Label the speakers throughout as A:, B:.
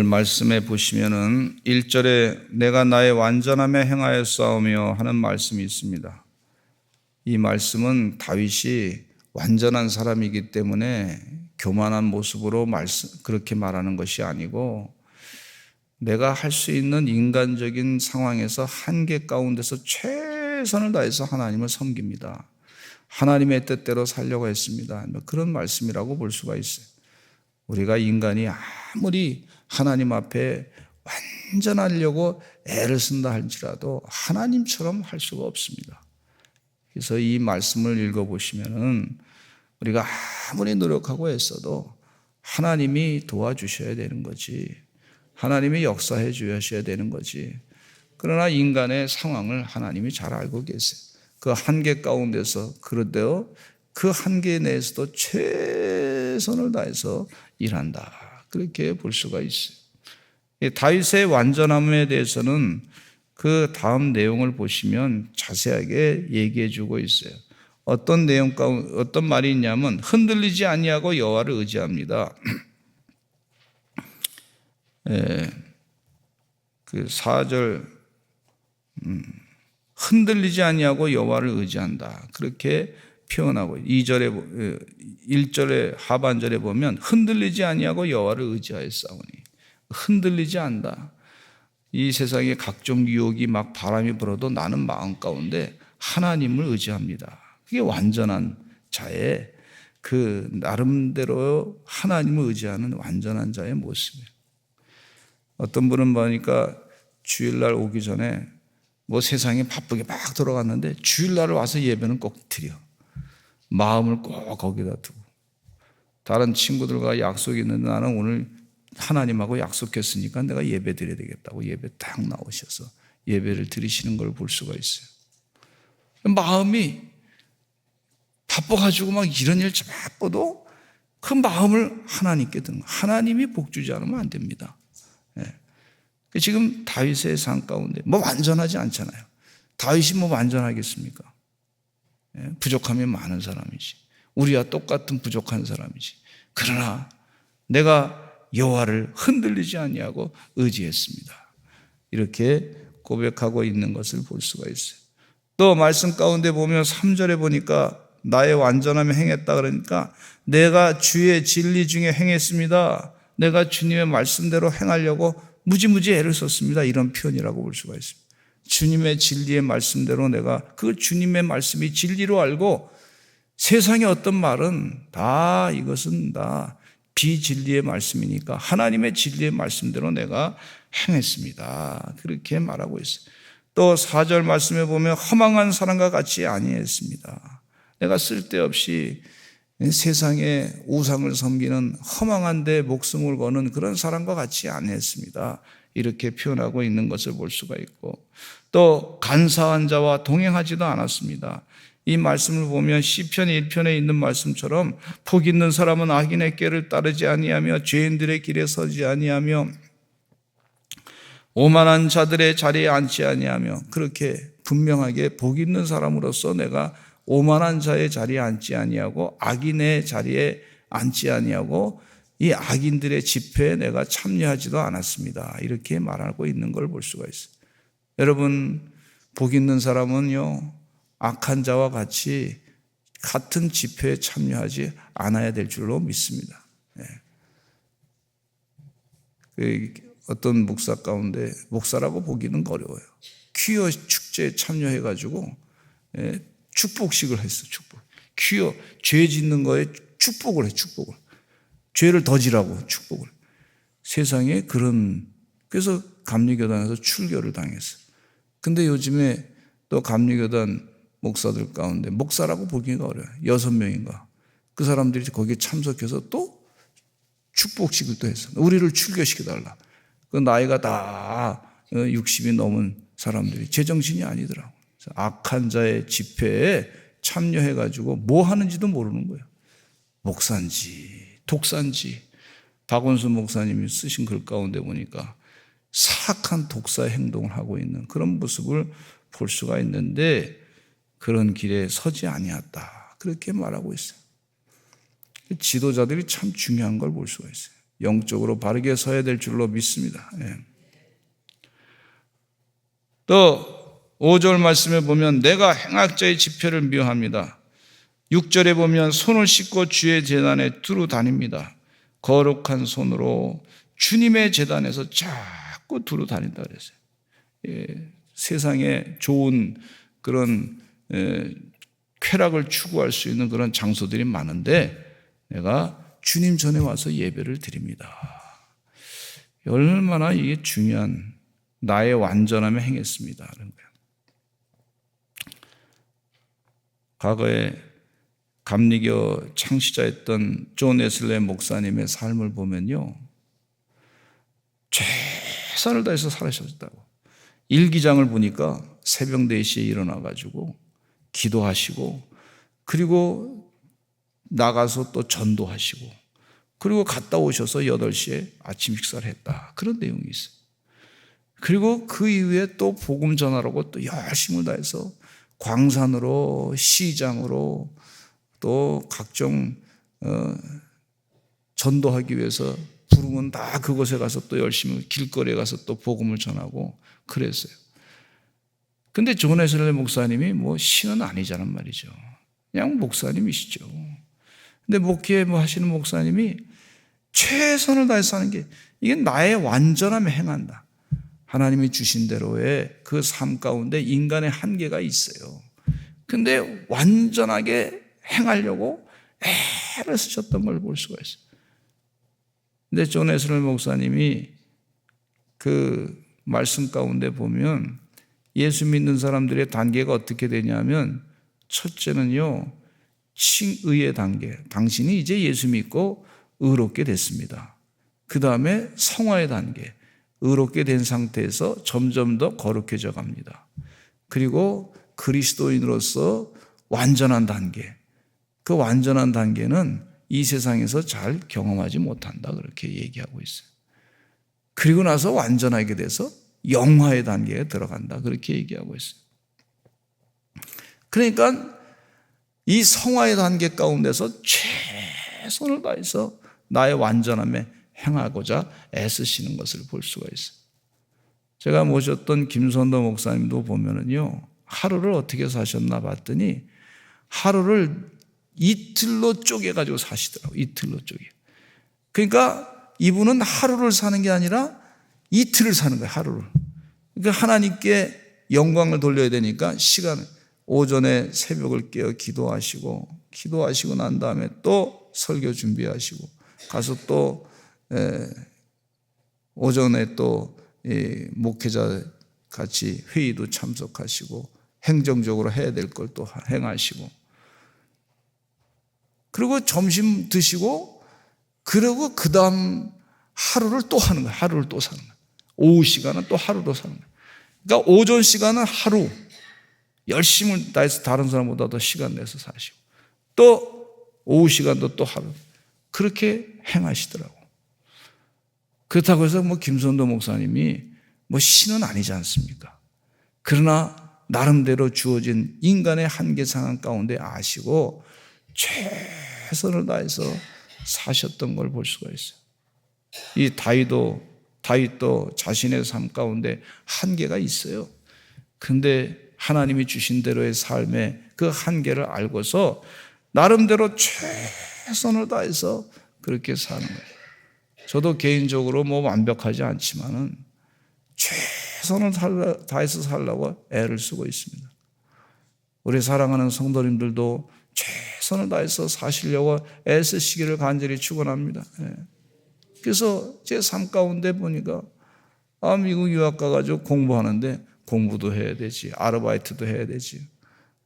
A: 오늘 말씀에 보시면은 1절에 내가 나의 완전함에 행하여 싸우며 하는 말씀이 있습니다. 이 말씀은 다윗이 완전한 사람이기 때문에 교만한 모습으로 말씀, 그렇게 말하는 것이 아니고 내가 할 수 있는 인간적인 상황에서 한계 가운데서 최선을 다해서 하나님을 섬깁니다. 하나님의 뜻대로 살려고 했습니다. 뭐 그런 말씀이라고 볼 수가 있어요. 우리가 인간이 아무리 하나님 앞에 완전하려고 애를 쓴다 할지라도 하나님처럼 할 수가 없습니다. 그래서 이 말씀을 읽어보시면은 우리가 아무리 노력하고 애써도 하나님이 도와주셔야 되는 거지. 하나님이 역사해 주셔야 되는 거지. 그러나 인간의 상황을 하나님이 잘 알고 계세요. 그 한계 가운데서 그런데요, 그 한계 내에서도 최선을 다해서 일한다. 그렇게 볼 수가 있어요. 다윗의 완전함에 대해서는 그 다음 내용을 보시면 자세하게 얘기해 주고 있어요. 어떤 내용 가운 어떤 말이 있냐면 흔들리지 아니하고 여호와를 의지합니다. 예, 그 4절 음, 흔들리지 아니하고 여호와를 의지한다. 그렇게 표현하고 2절에 1절에 하반절에 보면 흔들리지 아니하고 여호와를 의지하였사오니 흔들리지 않다. 이 세상에 각종 유혹이 막 바람이 불어도 나는 마음 가운데 하나님을 의지합니다. 그게 완전한 자의 그 나름대로 하나님을 의지하는 완전한 자의 모습이에요. 어떤 분은 보니까 주일날 오기 전에 뭐 세상에 바쁘게 막 돌아갔는데 주일날 와서 예배는 꼭 드려. 마음을 꼭 거기다 두고. 다른 친구들과 약속이 있는데 나는 오늘 하나님하고 약속했으니까 내가 예배 드려야 되겠다고 예배 딱 나오셔서 예배를 드리시는 걸 볼 수가 있어요. 마음이 바빠가지고 막 이런 일 바빠도 그 마음을 하나님께 드는 하나님이 복 주지 않으면 안 됩니다. 예. 지금 다윗의 상 가운데 뭐 완전하지 않잖아요. 다윗이 뭐 완전하겠습니까? 예. 부족함이 많은 사람이지. 우리와 똑같은 부족한 사람이지. 그러나 내가 여호와를 흔들리지 아니하고 의지했습니다. 이렇게 고백하고 있는 것을 볼 수가 있어요. 또 말씀 가운데 보면 3절에 보니까 나의 완전함에 행했다 그러니까 내가 주의 진리 중에 행했습니다. 내가 주님의 말씀대로 행하려고 무지무지 애를 썼습니다. 이런 표현이라고 볼 수가 있습니다. 주님의 진리의 말씀대로 내가 그 주님의 말씀이 진리로 알고 세상의 어떤 말은 다 이것은 다 비진리의 말씀이니까 하나님의 진리의 말씀대로 내가 행했습니다. 그렇게 말하고 있어요. 또 4절 말씀에 보면 허망한 사람과 같이 아니했습니다. 내가 쓸데없이 세상에 우상을 섬기는 허망한 데 목숨을 거는 그런 사람과 같이 아니했습니다. 이렇게 표현하고 있는 것을 볼 수가 있고 또 간사한 자와 동행하지도 않았습니다. 이 말씀을 보면 시편 1편에 있는 말씀처럼 복 있는 사람은 악인의 길을 따르지 아니하며 죄인들의 길에 서지 아니하며 오만한 자들의 자리에 앉지 아니하며 그렇게 분명하게 복 있는 사람으로서 내가 오만한 자의 자리에 앉지 아니하고 악인의 자리에 앉지 아니하고 이 악인들의 집회에 내가 참여하지도 않았습니다. 이렇게 말하고 있는 걸 볼 수가 있어요. 여러분 복 있는 사람은요 악한 자와 같이 같은 집회에 참여하지 않아야 될 줄로 믿습니다. 네. 그 어떤 목사 가운데 목사라고 보기는 어려워요. 퀴어 축제에 참여해가지고 예, 축복식을 했어. 축복. 퀴어 죄 짓는 거에 축복을 해. 축복을. 죄를 더 지라고 축복을. 세상에 그런 그래서 감리교단에서 출교를 당했어. 근데 요즘에 또 감리교단 목사들 가운데 목사라고 보기가 어려워요. 여섯 명인가. 그 사람들이 거기에 참석해서 또 축복식을 또 했어. 우리를 출교시켜달라. 그 나이가 다 60이 넘은 사람들이 제정신이 아니더라고. 악한 자의 집회에 참여해가지고 뭐 하는지도 모르는 거예요. 목사인지, 독사인지. 박원순 목사님이 쓰신 글 가운데 보니까 사악한 독사 행동을 하고 있는 그런 모습을 볼 수가 있는데 그런 길에 서지 아니었다. 그렇게 말하고 있어요. 지도자들이 참 중요한 걸 볼 수가 있어요. 영적으로 바르게 서야 될 줄로 믿습니다. 예. 또 5절 말씀에 보면 내가 행악자의 지표를 미워합니다. 6절에 보면 손을 씻고 주의 재단에 두루 다닙니다. 거룩한 손으로 주님의 재단에서 자꾸 두루 다닌다 그랬어요. 예, 세상에 좋은 그런 예, 쾌락을 추구할 수 있는 그런 장소들이 많은데 내가 주님 전에 와서 예배를 드립니다. 얼마나 이게 중요한 나의 완전함에 행했습니다. 그런 거예요. 과거에 감리교 창시자였던 존 에슬레 목사님의 삶을 보면요. 최선을 다해서 살아셨다고. 일기장을 보니까 새벽 4시에 일어나가지고 기도하시고 그리고 나가서 또 전도하시고 그리고 갔다 오셔서 8시에 아침 식사를 했다. 그런 내용이 있어요. 그리고 그 이후에 또 복음 전하라고 또 열심을 다해서 광산으로 시장으로 또 각종 어, 전도하기 위해서 부르면 다 그곳에 가서 또 열심히 길거리에 가서 또 복음을 전하고 그랬어요. 근데 존 에슬레 목사님이 뭐 신은 아니잖아 말이죠. 그냥 목사님이시죠. 근데 목회 뭐 하시는 목사님이 최선을 다해서 하는 게 이게 나의 완전함에 행한다. 하나님이 주신 대로의 그 삶 가운데 인간의 한계가 있어요. 근데 완전하게 행하려고 애를 쓰셨던 걸 볼 수가 있어요. 근데 존 에스럴 목사님이 그 말씀 가운데 보면 예수 믿는 사람들의 단계가 어떻게 되냐면 첫째는요, 칭의의 단계. 당신이 이제 예수 믿고 의롭게 됐습니다. 그 다음에 성화의 단계. 의롭게 된 상태에서 점점 더 거룩해져 갑니다. 그리고 그리스도인으로서 완전한 단계. 그 완전한 단계는 이 세상에서 잘 경험하지 못한다. 그렇게 얘기하고 있어요. 그리고 나서 완전하게 돼서 영화의 단계에 들어간다. 그렇게 얘기하고 있어요. 그러니까 이 성화의 단계 가운데서 최선을 다해서 나의 완전함에 행하고자 애쓰시는 것을 볼 수가 있어요. 제가 모셨던 김선도 목사님도 보면은요, 하루를 어떻게 사셨나 봤더니 하루를 이틀로 쪼개가지고 사시더라고요. 이틀로 쪼개. 그러니까 이분은 하루를 사는 게 아니라 이틀을 사는 거예요, 하루를. 그러니까 하나님께 영광을 돌려야 되니까 시간을, 오전에 새벽을 깨어 기도하시고, 기도하시고 난 다음에 또 설교 준비하시고, 가서 또 에, 오전에 또 목회자 같이 회의도 참석하시고 행정적으로 해야 될 걸 또 행하시고 그리고 점심 드시고 그리고 그 다음 하루를 또 하는 거예요. 하루를 또 사는 거예요. 오후 시간은 또 하루도 사는 거예요. 그러니까 오전 시간은 하루 열심을 다해서 다른 사람보다 더 시간 내서 사시고 또 오후 시간도 또 하루 그렇게 행하시더라고. 그렇다고 해서 뭐 김선도 목사님이 뭐 신은 아니지 않습니까? 그러나 나름대로 주어진 인간의 한계 상황 가운데 아시고 최선을 다해서 사셨던 걸 볼 수가 있어요. 이 다윗도 다윗도 자신의 삶 가운데 한계가 있어요. 근데 하나님이 주신 대로의 삶의 그 한계를 알고서 나름대로 최선을 다해서 그렇게 사는 거예요. 저도 개인적으로 뭐 완벽하지 않지만은 최선을 다해서 살라고 애를 쓰고 있습니다. 우리 사랑하는 성도님들도 최선을 다해서 사시려고 애쓰시기를 간절히 축원합니다. 예. 그래서 제 삶 가운데 보니까 아 미국 유학 가가지고 공부하는데 공부도 해야 되지, 아르바이트도 해야 되지,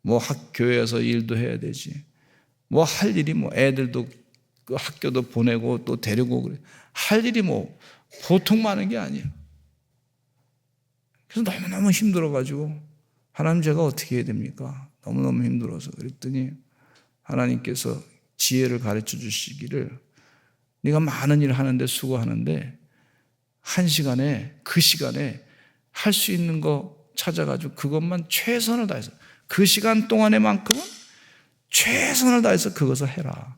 A: 뭐 학교에서 일도 해야 되지, 뭐 할 일이 뭐 애들도 그 학교도 보내고 또 데리고 그래. 할 일이 뭐 보통 많은 게 아니에요. 그래서 너무너무 힘들어가지고 하나님 제가 어떻게 해야 됩니까? 너무너무 힘들어서 그랬더니 하나님께서 지혜를 가르쳐 주시기를 네가 많은 일을 하는데 수고하는데 한 시간에 그 시간에 할 수 있는 거 찾아가지고 그것만 최선을 다해서 그 시간 동안에만큼은 최선을 다해서 그것을 해라.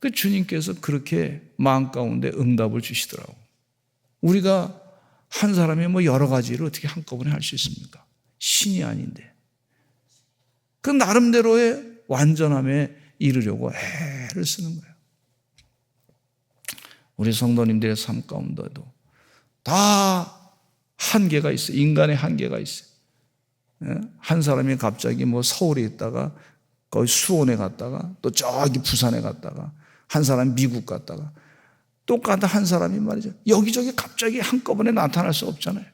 A: 그 주님께서 그렇게 마음 가운데 응답을 주시더라고. 우리가 한 사람이 뭐 여러 가지를 어떻게 한꺼번에 할 수 있습니까? 신이 아닌데. 그 나름대로의 완전함에 이르려고 애를 쓰는 거예요. 우리 성도님들의 삶 가운데도 다 한계가 있어요. 인간의 한계가 있어요. 예? 한 사람이 갑자기 뭐 서울에 있다가 거기 수원에 갔다가 또 저기 부산에 갔다가 한 사람 미국 갔다가 똑같은 한 사람이 말이죠. 여기저기 갑자기 한꺼번에 나타날 수 없잖아요.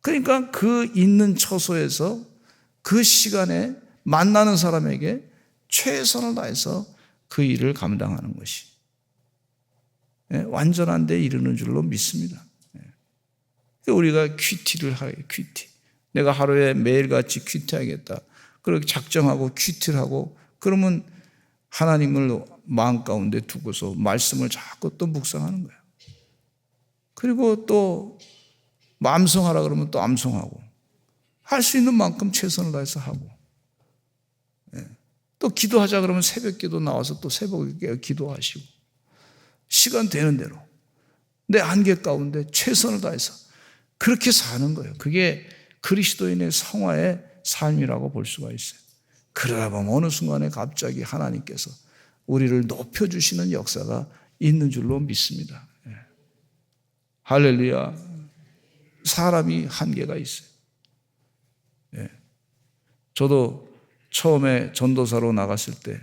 A: 그러니까 그 있는 처소에서 그 시간에 만나는 사람에게 최선을 다해서 그 일을 감당하는 것이 예, 완전한 데 이르는 줄로 믿습니다. 예. 우리가 퀴티를 하게 퀴티. 내가 하루에 매일같이 퀴티하겠다. 그렇게 작정하고 퀴티를 하고 그러면 하나님을 마음 가운데 두고서 말씀을 자꾸 또 묵상하는 거예요. 그리고 또 암송하라 그러면 또 암송하고 할 수 있는 만큼 최선을 다해서 하고 예. 또 기도하자 그러면 새벽 기도 나와서 또 새벽에 기도하시고 시간 되는 대로 내 한계 가운데 최선을 다해서 그렇게 사는 거예요. 그게 그리스도인의 성화의 삶이라고 볼 수가 있어요. 그러다 보면 어느 순간에 갑자기 하나님께서 우리를 높여주시는 역사가 있는 줄로 믿습니다. 예. 할렐루야. 사람이 한계가 있어요. 예. 저도 처음에 전도사로 나갔을 때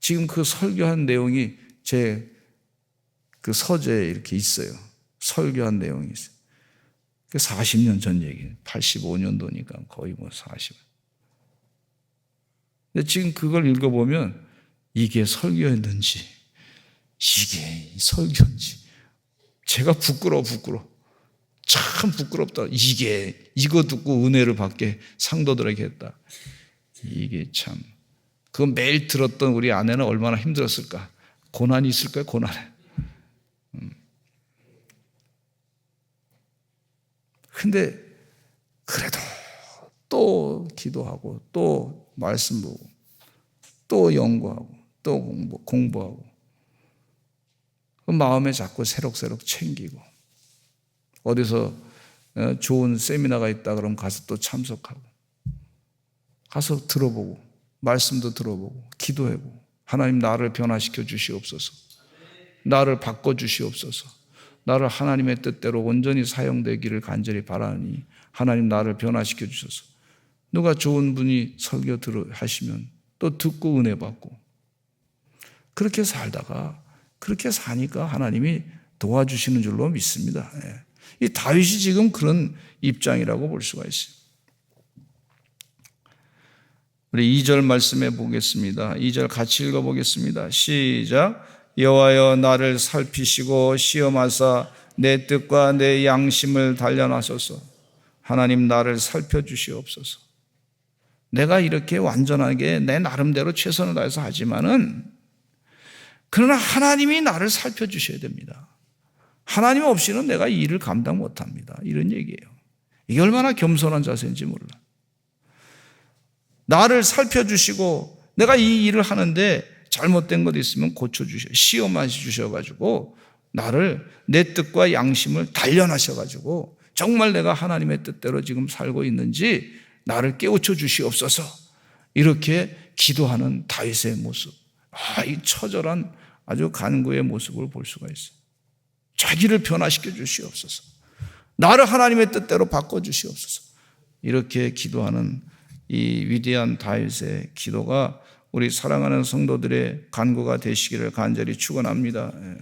A: 지금 그 설교한 내용이 제 그 서재에 이렇게 있어요. 설교한 내용이 있어요. 40년 전 얘기, 85년도니까 거의 뭐 40. 근데 지금 그걸 읽어보면 이게 설교였는지, 이게 설교인지, 제가 부끄러워, 부끄러워. 참 부끄럽다. 이게, 이거 듣고 은혜를 받게 상도들에게 했다. 이게 참. 그 매일 들었던 우리 아내는 얼마나 힘들었을까? 고난이 있을 거야, 고난에. 음. 근데 그래도 또 기도하고 또 말씀 보고 또 연구하고 또 공부, 공부하고 그 마음에 자꾸 새록새록 챙기고 어디서 어, 좋은 세미나가 있다 그러면 가서 또 참석하고 가서 들어보고 말씀도 들어보고 기도해보고 하나님 나를 변화시켜 주시옵소서. 나를 바꿔 주시옵소서. 나를 하나님의 뜻대로 온전히 사용되기를 간절히 바라니 하나님 나를 변화시켜 주셔서. 누가 좋은 분이 설교 들어 하시면 또 듣고 은혜 받고 그렇게 살다가 그렇게 사니까 하나님이 도와주시는 줄로 믿습니다. 예. 이 다윗이 지금 그런 입장이라고 볼 수가 있어요. 우리 2절 말씀해 보겠습니다. 2절 같이 읽어 보겠습니다. 시작. 여호와여 나를 살피시고 시험하사 내 뜻과 내 양심을 단련하소서. 하나님 나를 살펴 주시옵소서. 내가 이렇게 완전하게 내 나름대로 최선을 다해서 하지만은 그러나 하나님이 나를 살펴 주셔야 됩니다. 하나님 없이는 내가 이 일을 감당 못 합니다. 이런 얘기예요. 이게 얼마나 겸손한 자세인지 몰라. 나를 살펴주시고 내가 이 일을 하는데 잘못된 것 있으면 고쳐주셔. 시험하셔 주셔가지고 나를 내 뜻과 양심을 단련하셔가지고 정말 내가 하나님의 뜻대로 지금 살고 있는지 나를 깨우쳐 주시옵소서. 이렇게 기도하는 다윗의 모습. 아, 이 처절한 아주 간구의 모습을 볼 수가 있어요. 자기를 변화시켜 주시옵소서. 나를 하나님의 뜻대로 바꿔 주시옵소서. 이렇게 기도하는 이 위대한 다윗의 기도가 우리 사랑하는 성도들의 간구가 되시기를 간절히 축원합니다. 예.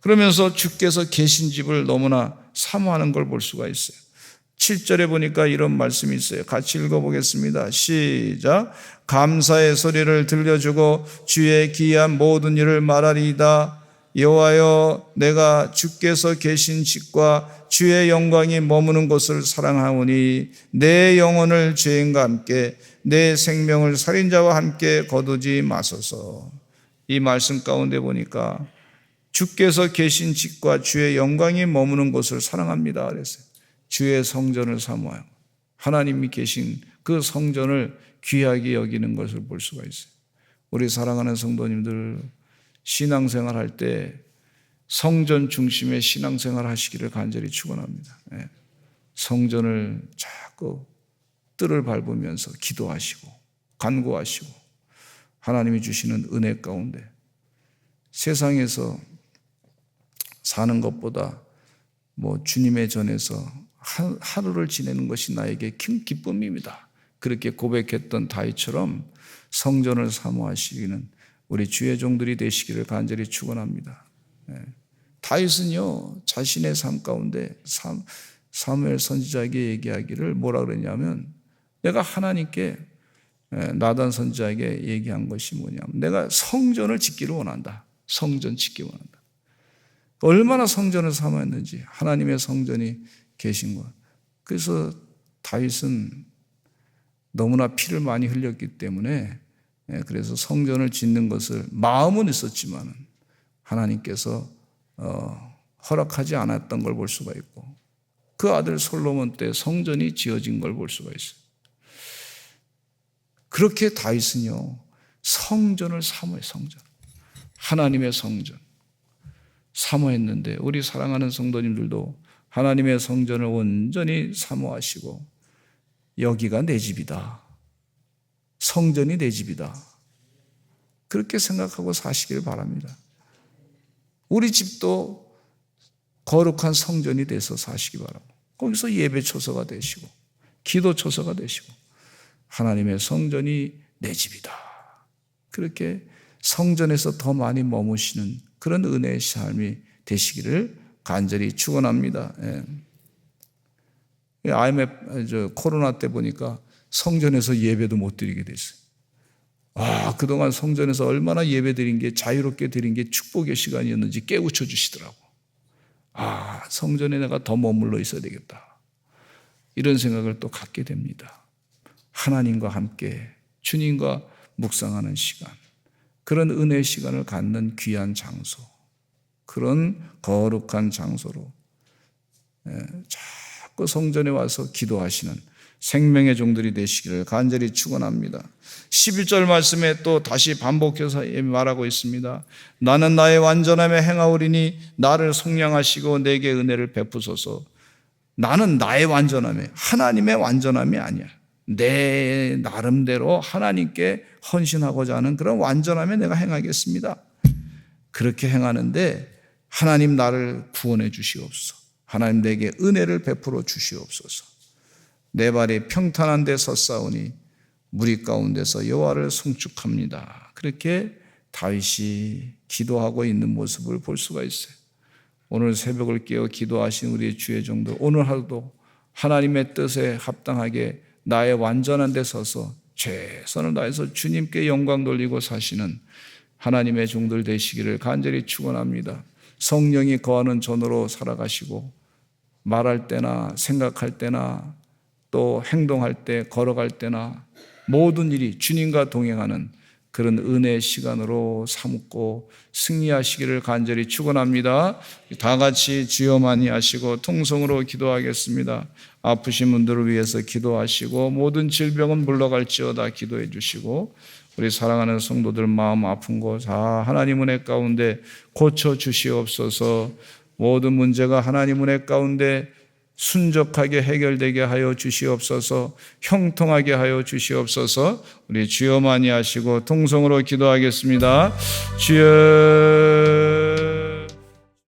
A: 그러면서 주께서 계신 집을 너무나 사모하는 걸 볼 수가 있어요. 7절에 보니까 이런 말씀이 있어요. 같이 읽어보겠습니다. 시작. 감사의 소리를 들려주고 주의 기이한 모든 일을 말하리이다. 여호와여 내가 주께서 계신 집과 주의 영광이 머무는 곳을 사랑하오니 내 영혼을 죄인과 함께 내 생명을 살인자와 함께 거두지 마소서. 이 말씀 가운데 보니까 주께서 계신 집과 주의 영광이 머무는 곳을 사랑합니다. 그랬어요. 주의 성전을 사모하고 하나님이 계신 그 성전을 귀하게 여기는 것을 볼 수가 있어요. 우리 사랑하는 성도님들 신앙생활 할 때 성전 중심의 신앙생활 하시기를 간절히 축원합니다. 예. 성전을 자꾸 뜰을 밟으면서 기도하시고 간구하시고 하나님이 주시는 은혜 가운데 세상에서 사는 것보다 뭐 주님의 전에서 하루를 지내는 것이 나에게 큰 기쁨입니다. 그렇게 고백했던 다윗처럼 성전을 사모하시기는 우리 주의 종들이 되시기를 간절히 축원합니다. 네. 다윗은요 자신의 삶 가운데 사무엘 선지자에게 얘기하기를 뭐라 그랬냐면 내가 하나님께 나단 선지자에게 얘기한 것이 뭐냐면 내가 성전을 짓기를 원한다. 성전 짓기 원한다. 얼마나 성전을 삼았는지 하나님의 성전이 계신 것. 그래서 다윗은 너무나 피를 많이 흘렸기 때문에 그래서 성전을 짓는 것을 마음은 있었지만 하나님께서 어, 허락하지 않았던 걸 볼 수가 있고 그 아들 솔로몬 때 성전이 지어진 걸 볼 수가 있어요. 그렇게 다윗은요 성전을 사모해 성전 하나님의 성전 사모했는데 우리 사랑하는 성도님들도 하나님의 성전을 온전히 사모하시고 여기가 내 집이다. 성전이 내 집이다. 그렇게 생각하고 사시길 바랍니다. 우리 집도 거룩한 성전이 돼서 사시기 바랍니다. 거기서 예배 초소가 되시고 기도 초소가 되시고 하나님의 성전이 내 집이다. 그렇게 성전에서 더 많이 머무시는 그런 은혜의 삶이 되시기를 간절히 축원합니다. 예. IMF 저 코로나 때 보니까 성전에서 예배도 못 드리게 됐어요. 아, 그동안 성전에서 얼마나 예배 드린 게 자유롭게 드린 게 축복의 시간이었는지 깨우쳐 주시더라고. 아, 성전에 내가 더 머물러 있어야 되겠다. 이런 생각을 또 갖게 됩니다. 하나님과 함께 주님과 묵상하는 시간. 그런 은혜의 시간을 갖는 귀한 장소, 그런 거룩한 장소로 예, 자꾸 성전에 와서 기도하시는 생명의 종들이 되시기를 간절히 축원합니다. 11절 말씀에 또 다시 반복해서 말하고 있습니다. 나는 나의 완전함에 행하오리니 나를 속량하시고 내게 은혜를 베푸소서. 나는 나의 완전함에 하나님의 완전함이 아니야. 내 나름대로 하나님께 헌신하고자 하는 그런 완전함에 내가 행하겠습니다. 그렇게 행하는데 하나님 나를 구원해 주시옵소서. 하나님 내게 은혜를 베풀어 주시옵소서. 내 발이 평탄한 데 섰사오니 무리 가운데서 여호와를 송축합니다. 그렇게 다윗이 기도하고 있는 모습을 볼 수가 있어요. 오늘 새벽을 깨어 기도하신 우리 주의 종들 오늘 하루도 하나님의 뜻에 합당하게 나의 완전한 데 서서 최선을 다해서 주님께 영광 돌리고 사시는 하나님의 종들 되시기를 간절히 축원합니다. 성령이 거하는 전으로 살아가시고 말할 때나 생각할 때나 또 행동할 때 걸어갈 때나 모든 일이 주님과 동행하는 그런 은혜의 시간으로 삼고 승리하시기를 간절히 축원합니다. 다 같이 주여 많이 하시고 통성으로 기도하겠습니다. 아프신 분들을 위해서 기도하시고 모든 질병은 물러갈지어다 기도해 주시고 우리 사랑하는 성도들 마음 아픈 곳다 하나님 은혜 가운데 고쳐 주시옵소서. 모든 문제가 하나님 은혜 가운데 순적하게 해결되게 하여 주시옵소서, 형통하게 하여 주시옵소서, 우리 주여 많이 하시고 통성으로 기도하겠습니다. 주여